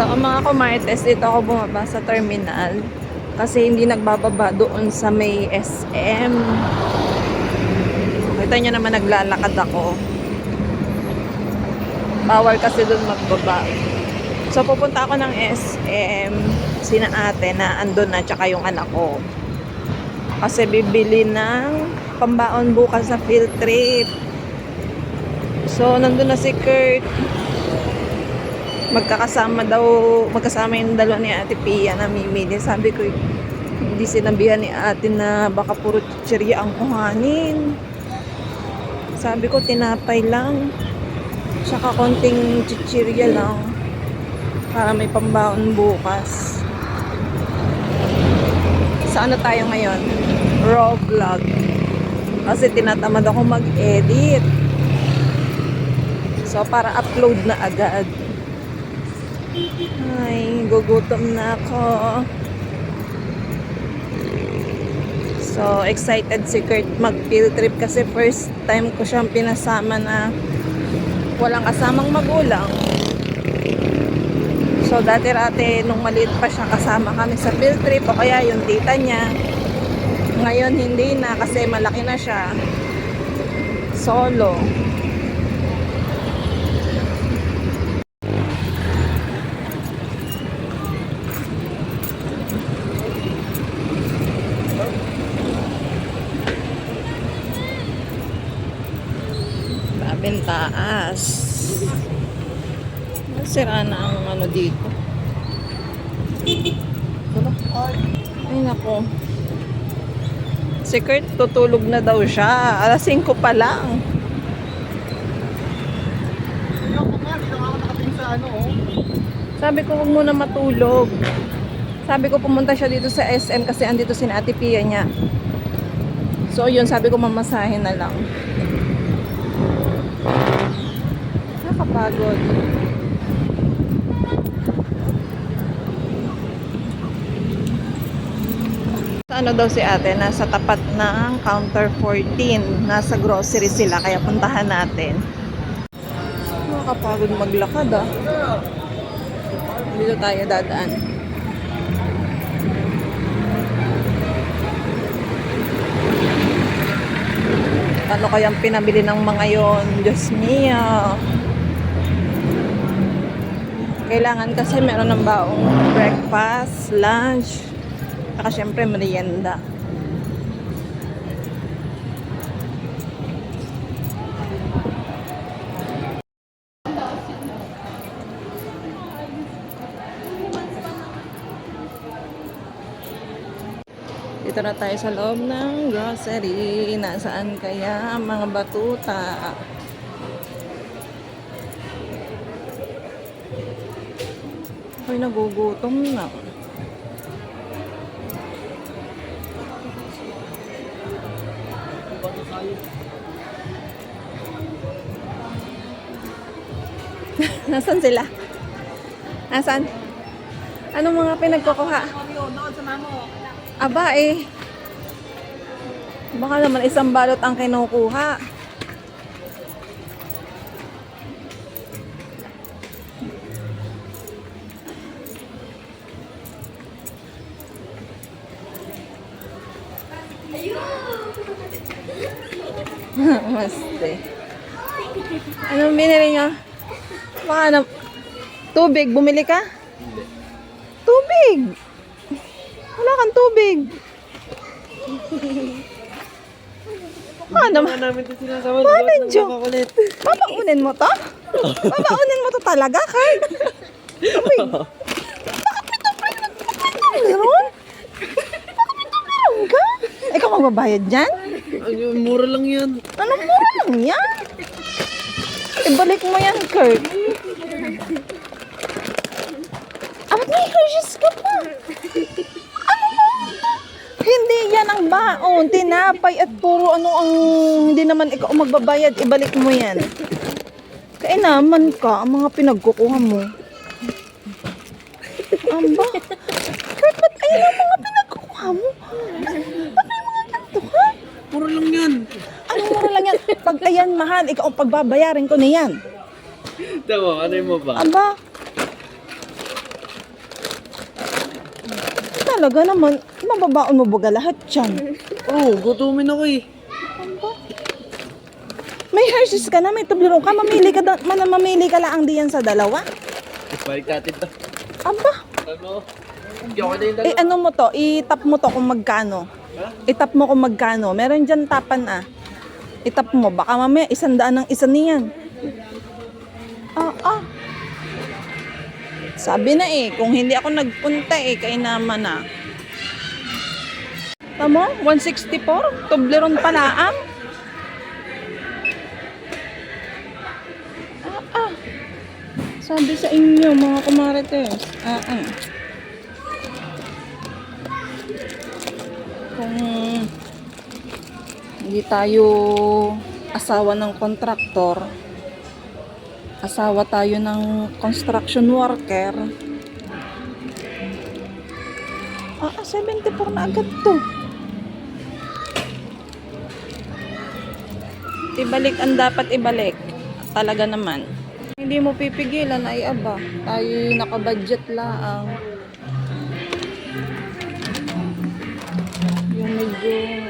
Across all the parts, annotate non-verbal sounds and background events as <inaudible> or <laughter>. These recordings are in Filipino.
So, ang mga kumartes, dito ako bumaba sa terminal. Kasi hindi nagbababa doon sa may SM. Kita nyo naman naglalakad ako. Bawal kasi doon magbaba. So, pupunta ako ng SM. Sina ate na andun na, tsaka yung anak ko. Kasi bibili ng pambaon bukas sa field trip. So, nandun na si Kurt. Magkakasama daw, magkasama yung dalawa ni Ate Pia na mimili. Sabi ko, hindi sinabihan ni ate na baka puro chichirya ang kuhanin. Sabi ko, tinapay lang. Tsaka konting chichirya lang. Para may pambaon bukas. Sa ano tayo ngayon? Raw vlog. Kasi tinatamad ako mag-edit. So, para upload na agad. Ay, gugutom na ako. So, excited si Kurt mag-field trip kasi first time ko siyang pinasama na walang kasamang magulang. So, dati-rati nung maliit pa siya kasama kami sa field trip o kaya yung tita niya. Ngayon hindi na kasi malaki na siya. Solo. Sira na ang ano dito. Ay nako. Si Kurt tutulog na daw siya. Alas 5 pa lang. Sabi ko huwag muna matulog. Sabi ko pumunta siya dito sa SM kasi andito si Ate Pia niya. So yun, sabi ko mamasahin na lang. Nakapagod. Sa ano daw si ate, nasa tapat ng counter 14. Nasa grocery sila, kaya puntahan natin. Nakakapagod maglakad ah. Dito tayo dadaan. Ano kayang pinabili ng mga yon? Diyos mio. Kailangan kasi meron ng baong breakfast, lunch, saka syempre merienda. Dito na tayo sa loob ng grocery. Nasaan kaya ang mga batuta? Ako'y nagugutom na. Nasaan sila? Nasaan? Anong mga pinagkukuha? Aba eh. Baka naman isang balot ang kinukuha. Baka na... Tubig, bumili ka? Tubig! Wala kang tubig. Ano? namin ito sinasama. Paano, Jo? Papaunin mo to? Papaunin mo to talaga, Carl? Uy. Bakit ito meron? Bakit ito meron ka? Ikaw magbabayad dyan? Ay, mura lang yan. Anong mura lang yan? Ibalik mo yan, Kurt. Ah, ba't may Hershey's ka pa? Ano mo? Hindi yan ang baon. Tinapay at puro ano ang hindi naman ikaw magbabayad. Ibalik mo yan. Kaya naman ka, ang mga pinagkukuha mo. Amba? Kurt, ba't ayun ang mga pinagkukuha mo? Ba't may mga ganito ka? Mura lang yan. Lang yan? Pag ayan, mahal, ikaw ang pagbabayarin ko na yan. Tama, ano mo ba? Aba, talaga naman, mababaon mo baga lahat yan. Oo, oh, gutumin ako eh. May Hershey's ka na, may Toblerone ka, mamili ka, da, man, mamili ka lang diyan sa dalawa. Balik natin to. Aba, Ano? Hindi ako na yung eh ano mo to, itap mo to kung magkano. Itap mo kung magkano. Meron dyan tapan ah. Itap mo, baka mamaya isang daan ng isa niyan. Ah, ah. Sabi na eh, kung hindi ako nagpunta eh, kay naman na. Tamo, 164, Toblerone pala ang. Ah, ah. Sabi sa inyo, mga kumarites. Ah, ah. Kung hindi tayo asawa ng kontraktor, asawa tayo ng construction worker. Ah, ah, 74 na agad to. Ibalik ang dapat ibalik. Talaga naman. Hindi mo pipigilan ay aba. Tayo nakabudget lang. Yung medyo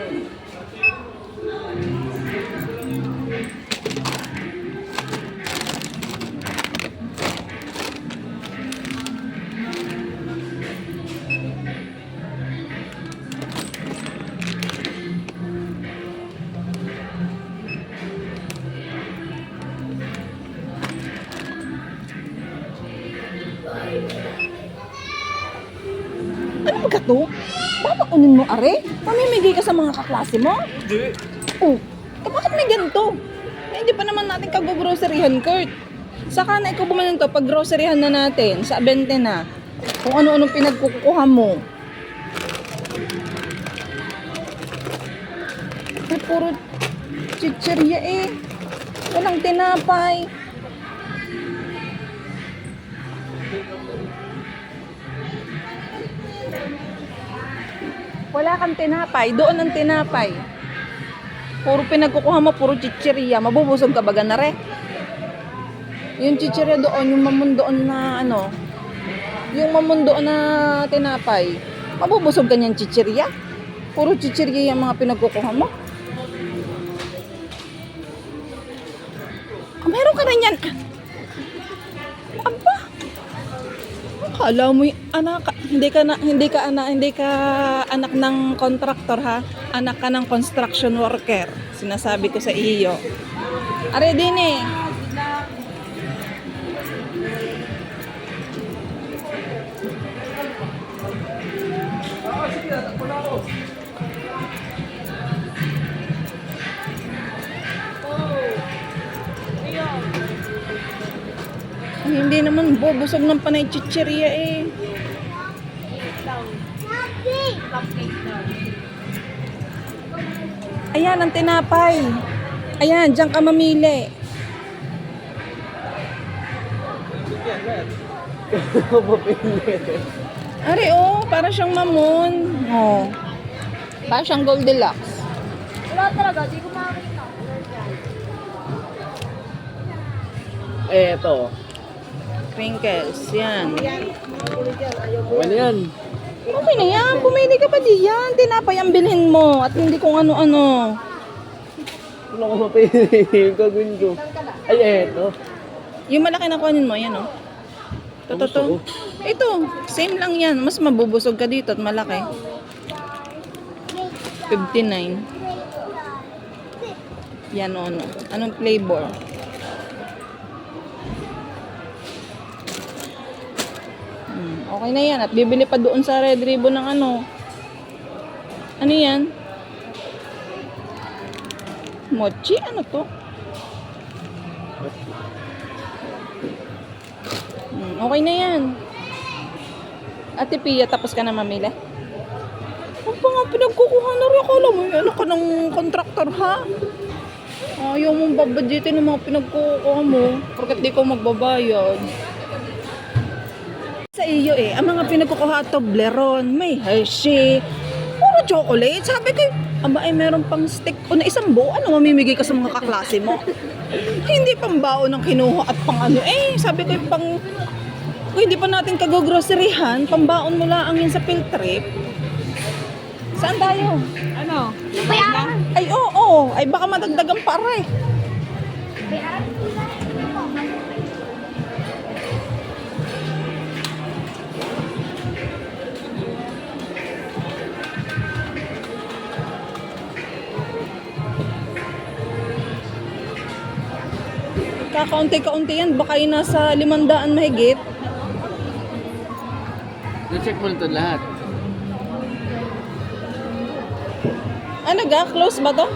mga kaklase mo? Hindi. Oh, eh bakit may ganito? Eh, hindi pa naman natin kag-groceryhan, Kurt. Saka na ikaw bumalik to, pag groceryhan na natin, sa 20 na, kung ano-anong pinagkukuha mo. Eh, puro chichirya eh. Walang tinapay. Wala kang tinapay. Doon ang tinapay. Puro pinagkukuha mo, puro chichirya. Mabubusog ka baga na re. Yung chichirya doon, yung mamon doon na ano, yung mamon doon na tinapay. Mabubusog ka niyan chichirya. Puro chichirya yung mga pinagkukuha mo. Ah, meron ka rin yan. Akala mo anak, hindi ka na, hindi ka anak, hindi ka anak ng contractor ha. Anak ka ng construction worker. Sinasabi ko sa iyo. Are din eh. Hindi naman bubusog ng panay chichirya eh. Ayan ang tinapay. Ayan, diyan ka mamili. Ari, oh, para siyang mamon. Oh. Para siyang Goldilocks. Wala talaga, di ko makakita. Eh, ito. Crinkles, yan. Ano yan? Okay na yan, pumili ka pa diyan. Tinapay ang bilhin mo at hindi kung ano-ano. Wala ko mapili. <laughs> Gagawin ko. Ay, eto. Yung malaki na kunin mo, yan oh. Ito, to, to. Ito, same lang yan. Mas mabubusog ka dito at malaki. 59. Yan o, ano. Anong flavor? Okay na yan. At bibili pa doon sa Red Ribbon ng ano. Ano yan? Mochi? Ano to? Hmm, okay na yan. Ate Pia, tapos ka na mamili? Ano pa nga pinagkukuha na rin? Akala mo, ano ka ng kontraktor, ha? Ayaw mong babadgetin ng mga pinagkukuha mo. Porkat di ko magbabayad. Sa iyo eh, ang mga pinagkukuha Toblerone, may Hershey, puro chocolate. Sabi ko, aba ay meron pang stick o na isang buo, ano mamimigay ka sa mga kaklase mo? <laughs> Hindi pang bao ng kinuha at pang ano eh. Sabi ko yung pang Kung hindi pa natin kagogroserihan, pambaon mo lang yun sa field trip. Saan tayo? Ano? Ay, oo, Ay, baka madagdagan pa rin. Kakaunti-kaunti yan. Baka yung nasa limandaan mahigit. Na-check mo na ito lahat. Ano ga? Close ba to?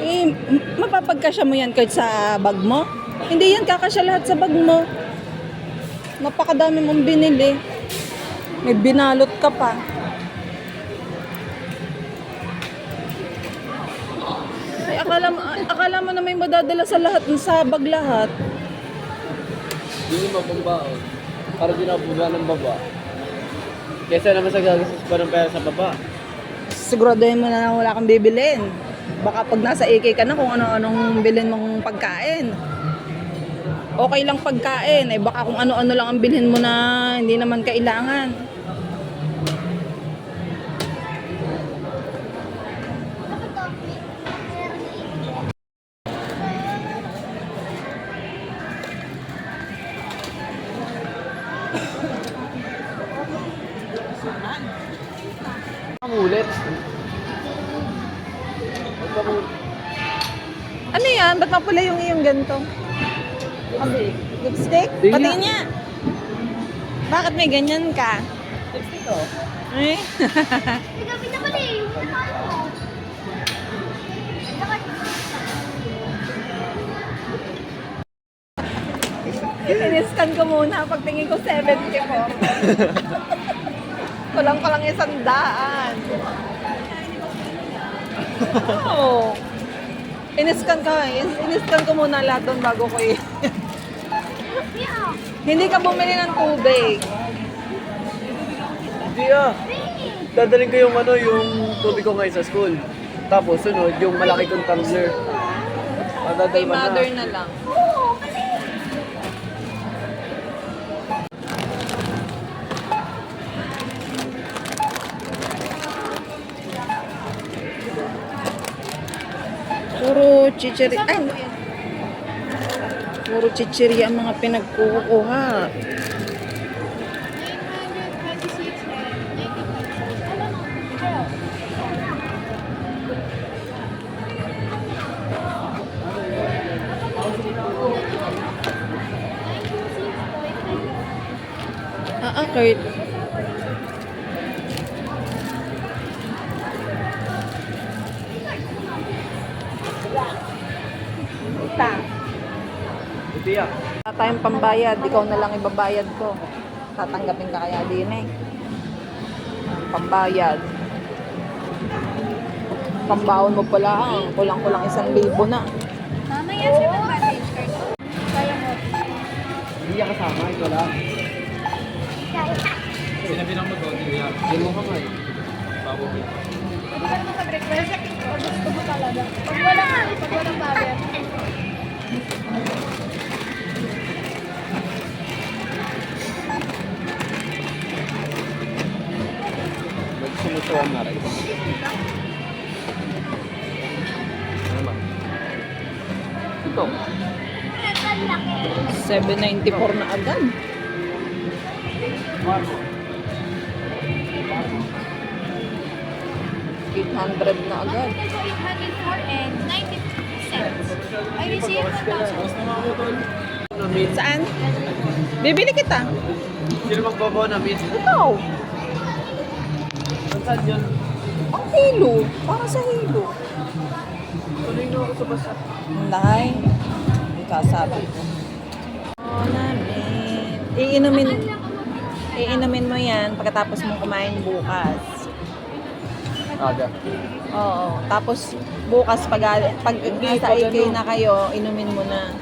Eh, mapapagkasya mo yan kahit sa bag mo? Hindi yan kakasya lahat sa bag mo. Napakadami mong binili. May binalot ka pa. Mo na may madadala sa lahat, sa bag lahat. Hindi mo pambaon. Para di na buga ng baba. Kesa naman sa gagastos pa ng pera sa baba. siguraduhin mo na lang wala kang bibilin. Baka pag nasa AK ka na kung ano-anong bilhin mong pagkain. Okay lang pagkain, eh baka kung ano-ano lang ang bilhin mo na hindi naman kailangan. Ulit. Ano yan? Ba't mapula yung iyong ganito? Abi, lipstick? Di Pati niya. Bakit may ganyan ka? Lipstick oh. Eh? Gabi na pala eh. Iniskan ko muna. Pagtingin ko 74. <laughs> Kulang lang isang daan. Oo. Iniskan ka. in- Iniskan ko muna lahat doon bago ko i- <laughs> Hindi ka bumili ng tubig. Hindi ah. Dadalhin ko yung ano, yung tubig ko ngayon sa school. Tapos sunod, yung malaki kong tumbler. Kay mother na lang. Puro chichiri. Ay, puro chichiri ang mga pinagkukuha. 926 and 95. Ah, ah, Kurt. Ta. Hindi ah. Wala tayong pambayad, ikaw na lang ibabayad ko. Tatanggapin ka kaya din eh. Pambayad. Pambaon mo pala, ah. kulang-kulang isang libo na. Mamaya siya mag-bandage card. Kaya mo. Hindi ka kasama, ikaw lang. Sinabi ng mag-order yan. Hindi mo kamay. Pwede ka naman mag-request. Gusto mo talaga. Pag wala, pag walang bayad. Rin. Ano ba? Ito. 794 na agad. Marco. 800 na agad. Ito 804 and 90 cents. I received 1,000. Ano, Min? Saan? Bibili kita. Sino magbabaw na, Min? Ikaw. Saan yun? Ang hilo. Para sa hilo. Tuloy na ako sa basa. Nay. Ang kasabi ko. Oh, namin. Iinumin, iinumin mo yan pagkatapos mong kumain bukas. Aga. Oo. Tapos bukas pag, pag nasa AK ano. na kayo, inumin mo na.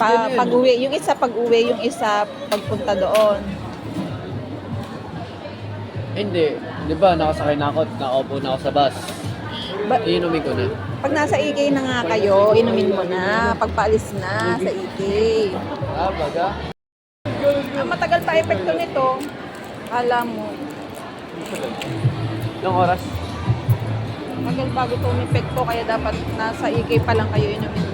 Pa, pag uwi, yung isa pag uwi, yung isa pagpunta doon. Hindi. Di ba, nakasakay na ako at nakaupo na ako sa bus. Ba- Iinumin ko na. pag nasa EK na nga kayo, inumin mo na. Pagpaalis na sa EK. Ah, baga? Ang matagal pa epekto nito, alam mo, Ilang oras? Magal bago ito umepekto, kaya dapat nasa EK pa lang kayo inumin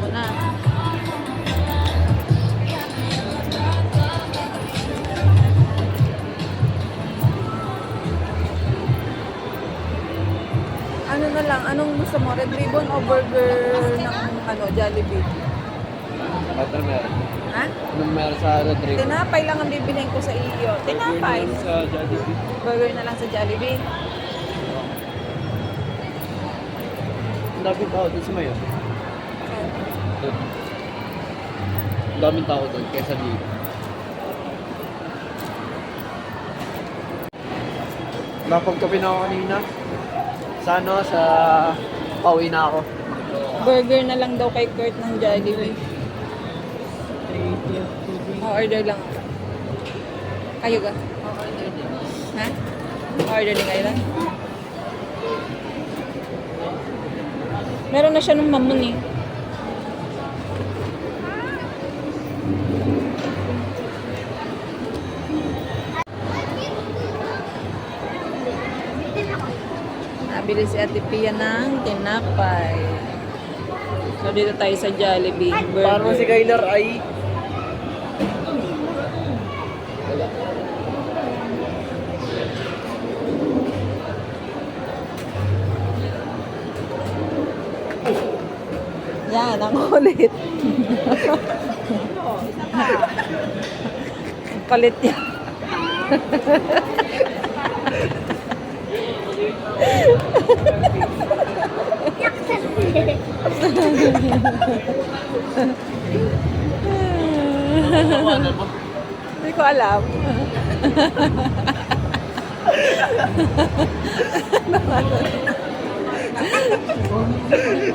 Ano lang, anong gusto mo? Red ribbon o burger ng ano, Jollibee? Ito meron. Ha? Anong meron sa Red Ribbon? Tinapay lang ang bibilhin ko sa iyo. Tinapay. Meron Sa Jollibee. Burger na lang sa Jollibee. Ang daming tao doon sa Mayo. Doon. Ang daming tao doon kesa dito. Napagkapi na ako kanina. Sa ano, sa pauwi na ako. Burger na lang daw kay Kurt ng Jollibee. O-order lang. Kayo ga? Ha? O-order din kayo lang? Meron na siya nung mamon eh. Si Ate Pia ng tinapay. So dito tayo sa Jollibee. Burger. Parang si Kyler ay... Yan, ang kulit. Ang kulit <laughs> Hindi ko alam.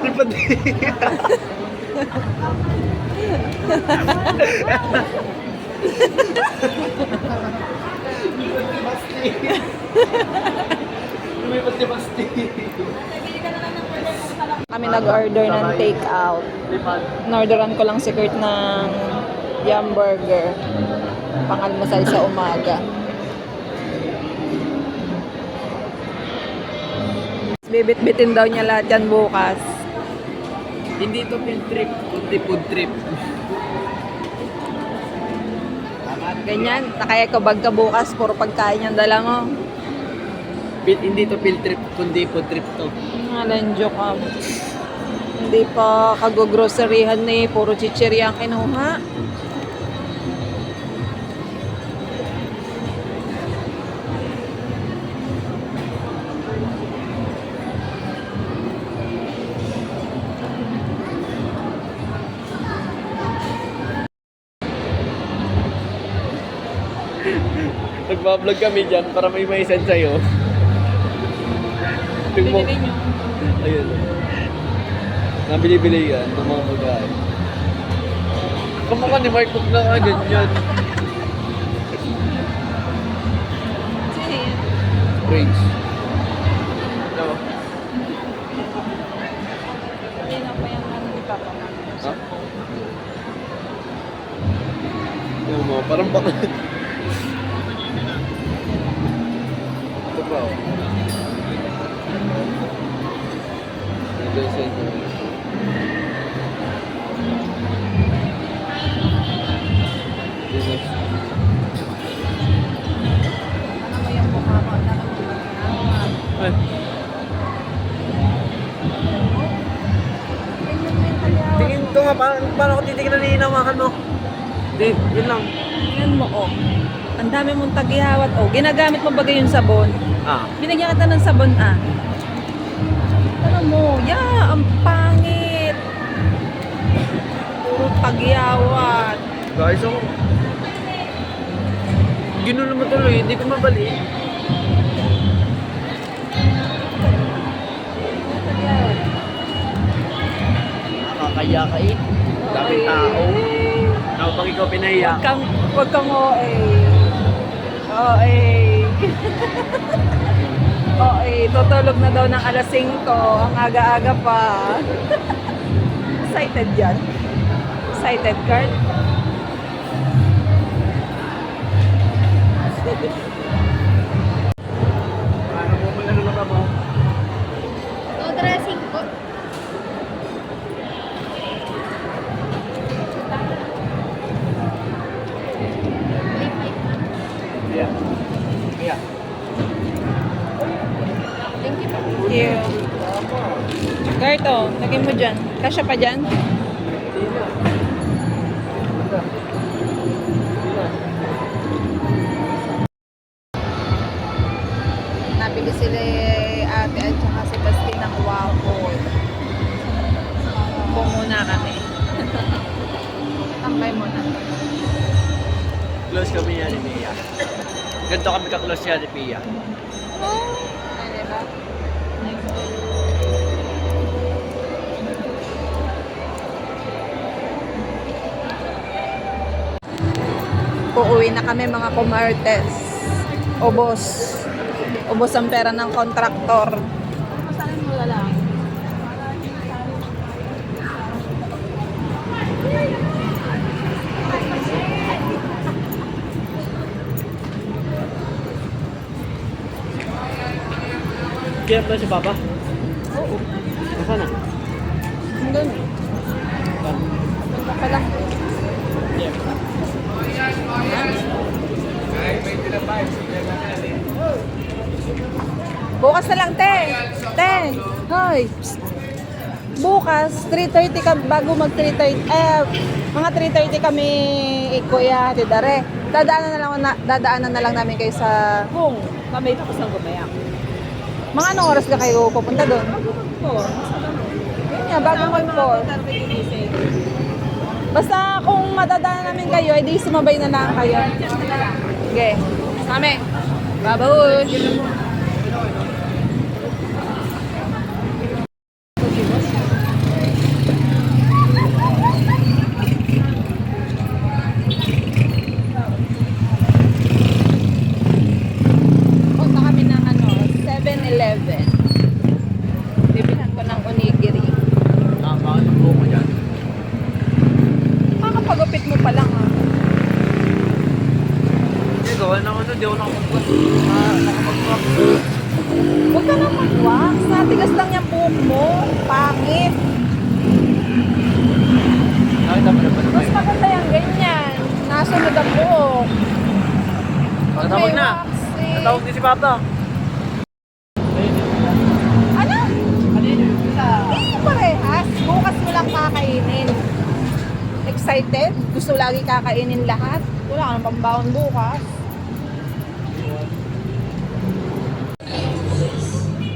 Di pa di. Lumipat si Basti. Kami nag-order ng take-out. Norderan ko lang si Kurt ng yum burger. Pangalmasal sa umaga. Bibit-bitin daw niya lahat yan bukas. Hindi to field trip, kundi food trip. Ganyan, nakaya-kabag ka bukas, puro pagkain yung dala mo. Hindi to field trip, kundi food trip to. Ngalanjo ka. Hindi pa kag-groceryhan ni puro chichirya ang kinuha. Nagbablog kami dyan para may may send sa'yo. Binili nyo. Ayun. Nabili-bili yan ng mga pagkain. Kamukha ni Mark Cook na nga ganyan. Range. No. Hindi na pa yung ano ni Papa. Ha? Yung mo, parang baka... yung Ay. Tingin ko nga, paano, paano ko titignan na hinawakan mo? Hindi, yun lang. Tingnan mo, oh. Ang dami mong tagihawat, oh. Ginagamit mo bagay yung sabon. Ah. Binigyan kita ng sabon, ah. Ano mo? Yeah, ang pangit. Puro tagyawat. Guys, ako... Ginulo mo tuloy, hindi ko mabali. Nakakaya ka eh. Daming tao. Ako pag ikaw pinahiya. Huwag kang, huwag kang OA. OA. <laughs> Oo, eh, tutulog na daw ng alas 5. Ang aga-aga pa. Excited yan. Excited, Carl? <laughs> Kasya pa dyan? Uuwi na kami mga kumartes. Ubos. Ubos ang pera ng kontraktor. Saan mo lalaki? Kaya ba si Papa? Oo. Nasaan na? Doon. Saan? Punta pa lang. Bukas na lang, te. Te. Hoy. Psst. Bukas, 3.30 ka, bago mag 3.30, eh, mga 3.30 kami, eh, kuya, tidare. Dadaanan na lang, na, dadaanan na lang namin kayo sa, Kung mamay tapos ng gumayak. mga anong oras ka kayo pupunta doon? Oo. Yun nga, bago mag 4. Basta kung madadaanan namin kayo, edi sumabay na lang kayo. Sige. Kami. Babush! Punta kami ng ano, 7-Eleven. Bibilan ko ng onigiri. Tama ang buhok mo dyan. Kakapagupit mo pa lang ah. Hindi, gawa ng ano, di ako nakapag- ah, nakapag-rock. Huwag ka nang mag-wax. Natigas lang yung buhok mo. Pangit. Nakita mo na ba Mas naman? maganda yung ganyan. Nasunod ang buhok. Pag Natawag na. eh. Natawag din si Papa. Ano? Hindi parehas. Bukas mo lang kakainin. Excited? Gusto lagi kakainin lahat? Wala ka nang bukas.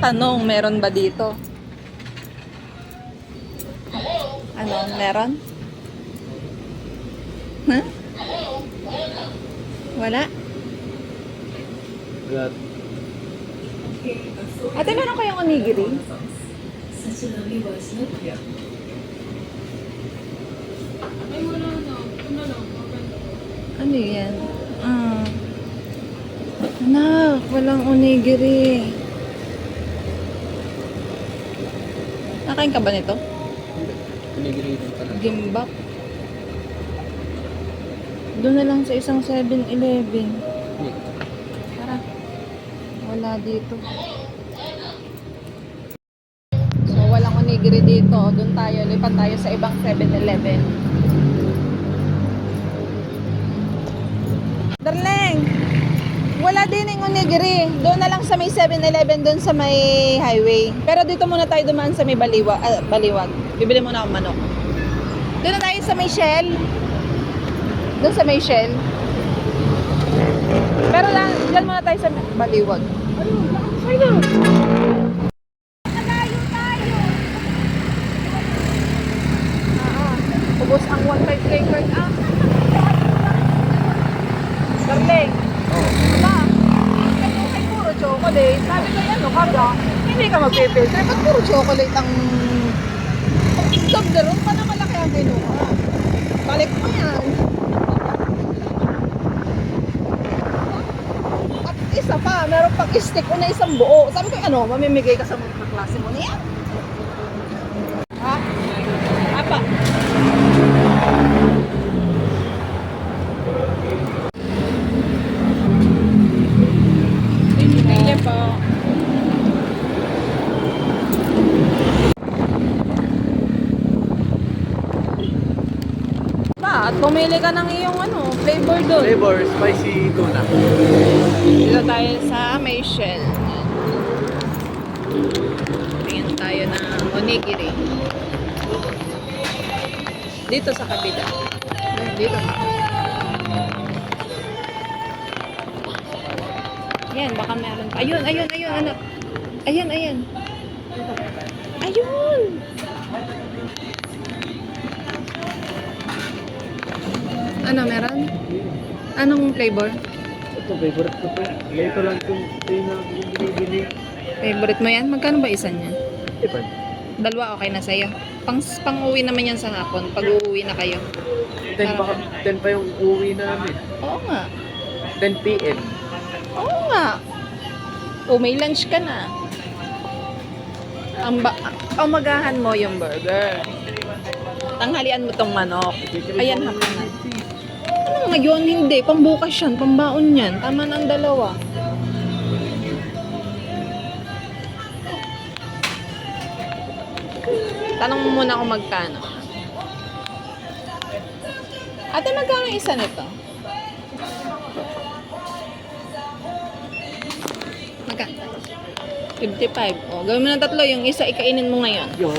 Tanong, meron ba dito? Ano, meron? Huh? Wala? Gat. Ate, meron kayong onigiri? Ano yan? Ah. Anak, walang onigiri. Nakain ka ba nito? Pinigilitan ka na. Gimbap. Doon na lang sa isang 7-Eleven. Wala dito. So, walang onigiri dito. Doon tayo. Lipat tayo sa ibang 7-Eleven. Darling! Wala din yung onigiri. Doon na lang sa may 7-Eleven, doon sa may highway. Pero dito muna tayo dumaan sa may baliwa, ah, baliwag. Bibili muna akong manok. Doon na tayo sa may Shell. Doon sa may Shell. Pero lang, dyan muna tayo sa baliwag. Ah, ubos ang 1.5 play card. Ah. Darling. Kayo kay puro chocolate. Sabi ko yan, no, kada. Hindi ka magpipilter. Ba't puro chocolate ang... Toblerone pa na malaki ang kinuha. Balik mo yan. At isa pa, meron pang stick o na isang buo. Sabi ko, ano, mamimigay ka sa mga kaklase mo niya? Ha? Apa? At pumili ka ng iyong ano, flavor doon. Flavor, spicy tuna. Dito tayo sa may shell. Tingin tayo ng onigiri. Dito sa kabila. Dito. Yan, baka meron. Ayun, ayun, ayun, anak. Ayun, ayun. Ayun! Ano, meron? Anong flavor? Ito, favorite ko to. Ito lang itong ito yung mga binibili. Favorite mo yan? Magkano ba isa niya? Ipan. Dalawa okay na sa'yo. Pang, pang uwi naman yan sa hapon. Pag uuwi na kayo. 10 pa, 10 pa yung uwi namin. Oo nga. 10 p.m. Oo nga. O may lunch ka na. Ang ba umagahan mo yung burger. Tanghalian mo tong manok. Ayan, hapanan. Ano ngayon? Hindi. Pambukas yan. Pambaon yan. Tama na dalawa. Tanong mo muna kung magkano. Ate, magkano isa nito? Magkano? 55. O, gawin mo ng tatlo. Yung isa, ikainin mo ngayon. Yo.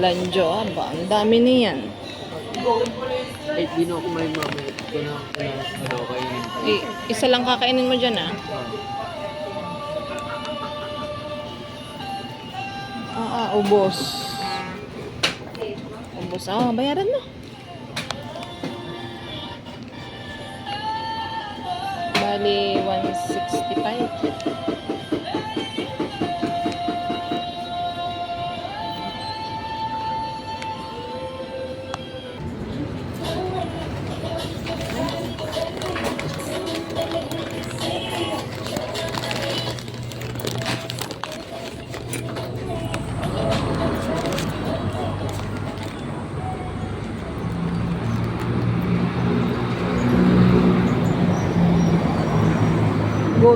Nalanjo, aba. Ang dami niyan. Eh, di na ako may mamay. Ito na ako na kainin. Eh, isa lang kakainin mo dyan, ah. Ah, ah, ubos. Ubos. Ah, bayaran mo. Bali, 165.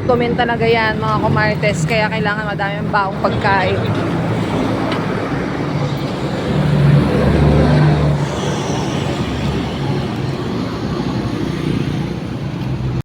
Gutomin talaga yan, mga kumartes. Kaya kailangan madaming baong pagkain.